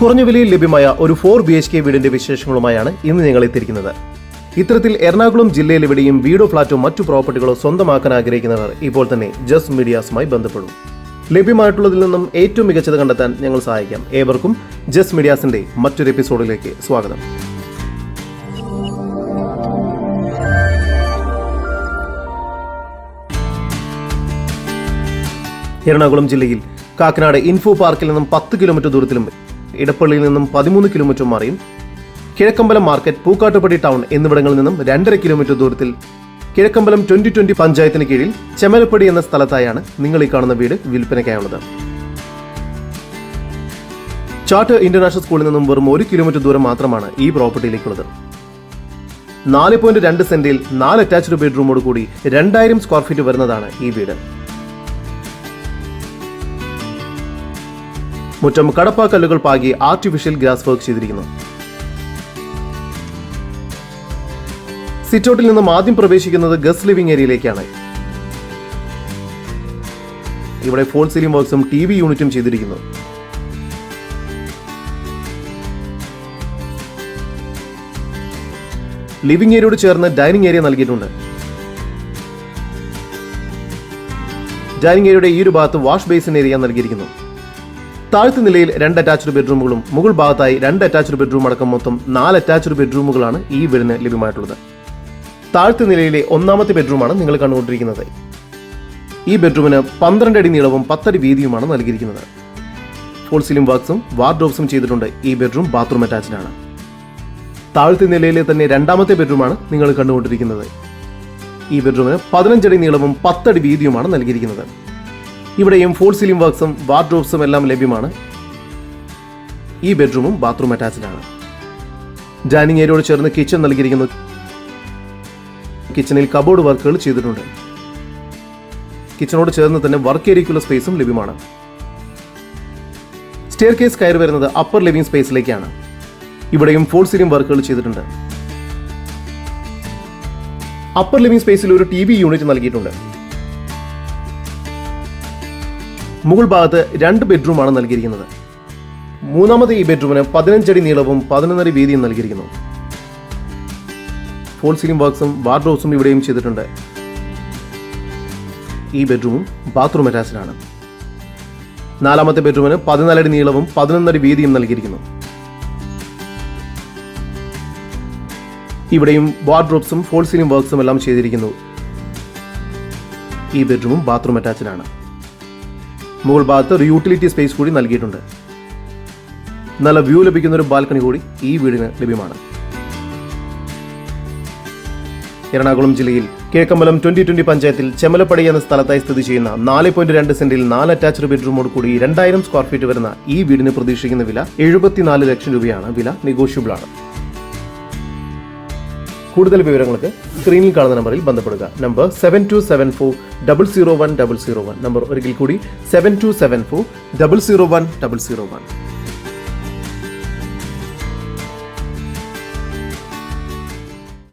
കുറഞ്ഞ വിലയിൽ ലഭ്യമായ ഒരു ഫോർ ബി എച്ച് കെ വീടിന്റെ വിശേഷങ്ങളുമായാണ് ഇന്ന് ഞങ്ങൾ എത്തിയിരിക്കുന്നത്. ഇത്തരത്തിൽ എറണാകുളം ജില്ലയിൽ എവിടെയും വീടോ ഫ്ളാറ്റോ മറ്റു പ്രോപ്പർട്ടികളോ സ്വന്തമാക്കാൻ ആഗ്രഹിക്കുന്നവർ ഇപ്പോൾ തന്നെ ജസ് മീഡിയാസുമായി ബന്ധപ്പെടും. ലഭ്യമായിട്ടുള്ളതിൽ നിന്നും ഏറ്റവും മികച്ചത് കണ്ടെത്താൻ ഞങ്ങൾ സഹായിക്കാം. ഏവർക്കും ജസ് മീഡിയാസിന്റെ മറ്റൊരു എപ്പിസോഡിലേക്ക് സ്വാഗതം. എറണാകുളം ജില്ലയിൽ കാക്കനാട് ഇൻഫോ പാർക്കിൽ നിന്നും പത്ത് കിലോമീറ്റർ ദൂരത്തിലും ഇടപ്പള്ളിയിൽ നിന്നും പതിമൂന്ന് കിലോമീറ്റർ മാറിയും കിഴക്കമ്പലം മാർക്കറ്റ് പൂക്കാട്ടുപടി ടൗൺ എന്നിവിടങ്ങളിൽ നിന്നും രണ്ടര കിലോമീറ്റർ ദൂരത്തിൽ കിഴക്കമ്പലം ട്വന്റി ട്വന്റി പഞ്ചായത്തിന് കീഴിൽ ചെമലപ്പടി എന്ന സ്ഥലത്തായാണ് നിങ്ങൾ ഈ കാണുന്ന വീട് വിൽപ്പനയ്ക്കായുള്ളത്. ചാട്ടർ ഇന്റർനാഷണൽ സ്കൂളിൽ നിന്നും വെറും ഒരു കിലോമീറ്റർ ദൂരം മാത്രമാണ് ഈ പ്രോപ്പർട്ടിയിലേക്കുള്ളത്. നാല് പോയിന്റ് രണ്ട് സെന്റിൽ നാല് അറ്റാച്ച്ഡ് ബെഡ്റൂമോട് കൂടി രണ്ടായിരം സ്ക്വയർ ഫീറ്റ് വരുന്നതാണ് ഈ വീട്. മുറ്റം കടപ്പാക്കല്ലുകൾ പാകി ആർട്ടിഫിഷ്യൽ ഗ്രാസ് വർക്ക് ചെയ്തിരിക്കുന്നു. സിറ്റൗട്ടിൽ നിന്നും ആദ്യം പ്രവേശിക്കുന്നത് ഗസ്റ്റ് ലിവിംഗ് ഏരിയയിലേക്കാണ് ഇവിടെ ഫോൾ സീലിംഗ് വർക്ക്സും ടി വി യൂണിറ്റും ചെയ്തിരിക്കുന്നു. ലിവിംഗ് ഏരിയയോട് ചേർന്ന് ഡൈനിങ് ഏരിയ നൽകിയിട്ടുണ്ട്. ഡൈനിങ് ഏരിയയുടെ ഈ ഒരു ഭാഗത്ത് വാഷ് ബേസിൻ ഏരിയ നൽകിയിരിക്കുന്നു. താഴ്ത്ത നിലയിൽ രണ്ട് അറ്റാച്ച്ഡ് ബെഡ്റൂമുകളും മുകൾ ഭാഗത്തായി രണ്ട് അറ്റാച്ച്ഡ് ബെഡ്റൂം അടക്കം മൊത്തം നാല് അറ്റാച്ച്ഡ് ബെഡ്റൂമുകളാണ് ഈ വീടിന് ലഭ്യമായിട്ടുള്ളത്. താഴ്ത്തു നിലയിലെ ഒന്നാമത്തെ ബെഡ്റൂമാണ് നിങ്ങൾ കണ്ടുകൊണ്ടിരിക്കുന്നത്. ഈ ബെഡ്റൂമിന് പന്ത്രണ്ട് അടി നീളവും പത്തടി വീതിയുമാണ് നൽകിയിരിക്കുന്നത്. ഫുൾ സീലിംഗ് വർക്ക്സും വാർഡ്രോബ്സും ചെയ്തിട്ടുണ്ട് ഈ ബെഡ്റൂം ബാത്റൂം അറ്റാച്ച്ഡ് ആണ്. താഴ്ത്തു നിലയിലെ തന്നെ രണ്ടാമത്തെ ബെഡ്റൂമാണ് നിങ്ങൾ കണ്ടുകൊണ്ടിരിക്കുന്നത്. ഈ ബെഡ്റൂമിന് പതിനഞ്ചടി നീളവും പത്തടി വീതിയുമാണ് നൽകിയിരിക്കുന്നത്. ഇവിടെയും ഫോൾ സീലിംഗ് വർക്ക്സും വാർഡ്രോബ്സും എല്ലാം ലഭ്യമാണ്. ഈ ബെഡ്റൂമും ബാത്റൂം ആണ്. ഡൈനിങ് ഏരിയയോട് ചേർന്ന് കിച്ചൺ നൽകിയിരിക്കുന്നു. കിച്ചണിൽ കബോർഡ് വർക്കുകൾ ചെയ്തിട്ടുണ്ട്. കിച്ചണോട് ചേർന്ന് തന്നെ വർക്ക് ഏരിയയ്ക്കുള്ള സ്പേസും ലഭ്യമാണ്. സ്റ്റെയർ കേസ് കയറി വരുന്നത് അപ്പർ ലിവിംഗ് സ്പേസിലേക്കാണ് ഇവിടെയും ഫോൾ സീലിംഗ് വർക്കുകൾ ചെയ്തിട്ടുണ്ട്. അപ്പർ ലിവിംഗ് സ്പേസിൽ ഒരു ടി വി യൂണിറ്റ് നൽകിയിട്ടുണ്ട്. മുകൾ ഭാഗത്ത് രണ്ട് ബെഡ്റൂമാണ് നൽകിയിരിക്കുന്നത്. മൂന്നാമത്തെ ഈ ബെഡ്റൂമിന് പതിനഞ്ചടി നീളവും പതിനൊന്നര വീതിയും നൽകിയിരിക്കുന്നു. ഫോൾ സീലിംഗ് വർക്ക്സും വാർഡ്രോബ്സും ഇവിടെയും ചെയ്തിട്ടുണ്ട്. ഈ ബെഡ്റൂമും ബാത്റൂം അറ്റാച്ച്ഡാണ് നാലാമത്തെ ബെഡ്റൂമിന് പതിനാലടി നീളവും പതിനൊന്നര വീതിയും നൽകിയിരിക്കുന്നു. ഇവിടെയും വാർഡ്രോബ്സും ഫോൾ സീലിംഗ് വർക്ക്സും എല്ലാം ചെയ്തിരിക്കുന്നു. ഈ ബെഡ്റൂമും ബാത്റൂം അറ്റാച്ച്ഡാണ് മുകൾ ഭാഗത്ത് ഒരു യൂട്ടിലിറ്റി സ്പേസ് കൂടി നൽകിയിട്ടുണ്ട്. നല്ല വ്യൂ ലഭിക്കുന്ന ഒരു ബാൽക്കണി കൂടി ഈ വീടിന് ലഭ്യമാണ്. എറണാകുളം ജില്ലയിൽ കിഴക്കമ്പലം ട്വന്റി ട്വന്റി പഞ്ചായത്തിൽ ചെമലപ്പടി എന്ന സ്ഥലത്തായി സ്ഥിതി ചെയ്യുന്ന നാല് പോയിന്റ് രണ്ട് സെന്റിൽ നാല് അറ്റാച്ച്ഡ് ബെഡ്റൂമോട് കൂടി രണ്ടായിരം സ്ക്വയർ ഫീറ്റ് വരുന്ന ഈ വീടിന് പ്രതീക്ഷിക്കുന്ന വില എഴുപത്തിനാല് ലക്ഷം രൂപയാണ്. വില നെഗോഷ്യബിൾ ആണ്. കൂടുതൽ വിവരങ്ങൾക്ക് സ്ക്രീനിൽ കാണുന്ന നമ്പറിൽ ബന്ധപ്പെടുക. Number seven two seven four double zero one double zero one number ഒരിക്കൽ കൂടി seven two seven four double zero one double zero one